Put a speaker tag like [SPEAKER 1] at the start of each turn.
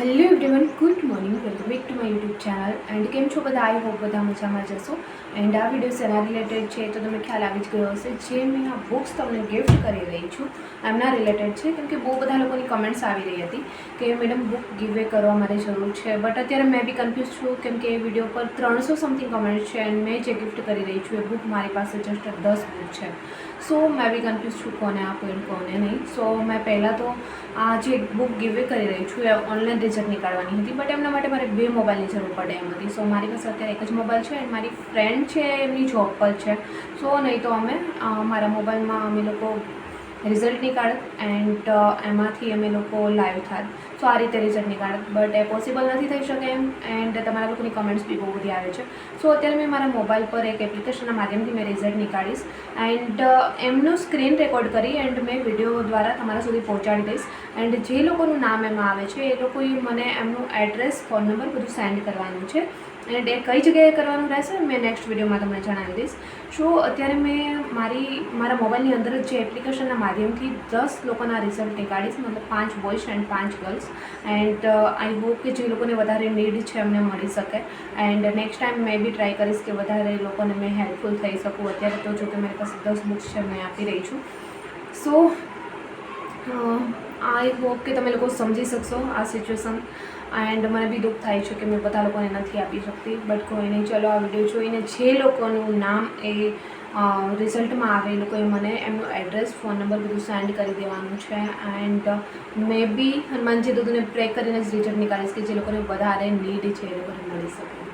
[SPEAKER 1] Hello everyone good morning welcome back to my YouTube channel and કેમ છો બધા? I hope બધા મજામાં જશો એન્ડ આ વીડિયો શેના રિલેટેડ છે તો તમને ખ્યાલ આવી જ ગયો હશે. જે મેં આ બુક્સ તમને ગિફ્ટ કરી રહી છું એમના રિલેટેડ છે. કેમ કે બહુ બધા લોકોની કમેન્ટ્સ આવી રહી હતી કે મેડમ બુક ગીવે કરવા મારે જરૂર છે. બટ અત્યારે મેં બી કન્ફ્યુઝ છું, કેમ કે એ વીડિયો પર ત્રણસો સમથિંગ કમેન્ટ છે. એન્ડ મેં જે ગિફ્ટ કરી રહી છું એ બુક મારી પાસે જસ્ટ દસ બુક છે. સો મેં બી કન્ફ્યુઝ છું કોને આપું અને કોને નહીં. સો મેં પહેલાં તો આ જે બુક ગીવે કરી રહી છું, એ ઓનલાઈન રિઝલ્ટ નીકાળવાની હતી. બટ એમના માટે મારે બે મોબાઈલની જરૂર પડે એમ હતી. સો મારી પાસે અત્યારે એક જ મોબાઈલ છે એન્ડ મારી ફ્રેન્ડ છે, એમની જોબ પર છે. સો નહીં તો અમે મારા મોબાઈલમાં અમે લોકો રિઝલ્ટ નીકાળત એન્ડ એમાંથી અમે લોકો લાઈવ થાત સો આ રીતે રિઝલ્ટ નીકાળત બટ એ પોસિબલ નથી થઈ શકે એમ એન્ડ તમારા લોકોની કમેન્ટ્સ બી બહુ બધી આવે છે. સો અત્યારે મેં મારા મોબાઈલ પર એક એપ્લિકેશનના માધ્યમથી મેં રિઝલ્ટ નીકાળીશ. એન્ડ એમનું સ્ક્રીન રેકોર્ડ કરી એન્ડ મેં વીડિયો દ્વારા તમારા સુધી પહોંચાડી દઈશ. એન્ડ જે લોકોનું નામ એમાં આવે છે, એ લોકોએ મને એમનું એડ્રેસ ફોન નંબર બધું સેન્ડ કરવાનું છે. એન્ડ એ કઈ જગ્યાએ કરવાનું રહેશે, મેં નેક્સ્ટ વિડીયોમાં તમને જણાવી દઈશ. સો અત્યારે મેં મારી, મારા મોબાઈલની અંદર જે એપ્લિકેશનના માધ્યમથી દસ લોકોના રિઝલ્ટ નીકાળીશ મતલબ પાંચ બોયસ એન્ડ પાંચ ગર્લ્સ એન્ડ આઈ હોપ કે જે લોકોને વધારે નીડ છે, એમને મળી શકે. એન્ડ નેક્સ્ટ ટાઈમ મેં બી ટ્રાય કરીશ કે વધારે લોકોને મેં હેલ્પફુલ થઈ શકું. અત્યારે તો જો કે મારી પાસે દસ બુક્સ છે, મેં આપી રહી છું. સો આઈ હોપ કે તમે લોકો સમજી શકશો આ સિચ્યુએશન એન્ડ મને બી દુઃખ થાય છે કે મેં બધા લોકોને નથી આપી શકતી. બટ કોઈ નહીં, ચલો આ વીડિયો જોઈને જે લોકોનું નામ એ રિઝલ્ટમાં આવે એ લોકોએ મને એમનું એડ્રેસ, ફોન નંબર બધું સેન્ડ કરી દેવાનું છે. એન્ડ મે બી હનુમાનજી દૂધને પ્રે કરીને જ રિઝલ્ટ નીકાળીશ કે જે લોકોને વધારે નીડ છે, એ લોકોને મળી શકે.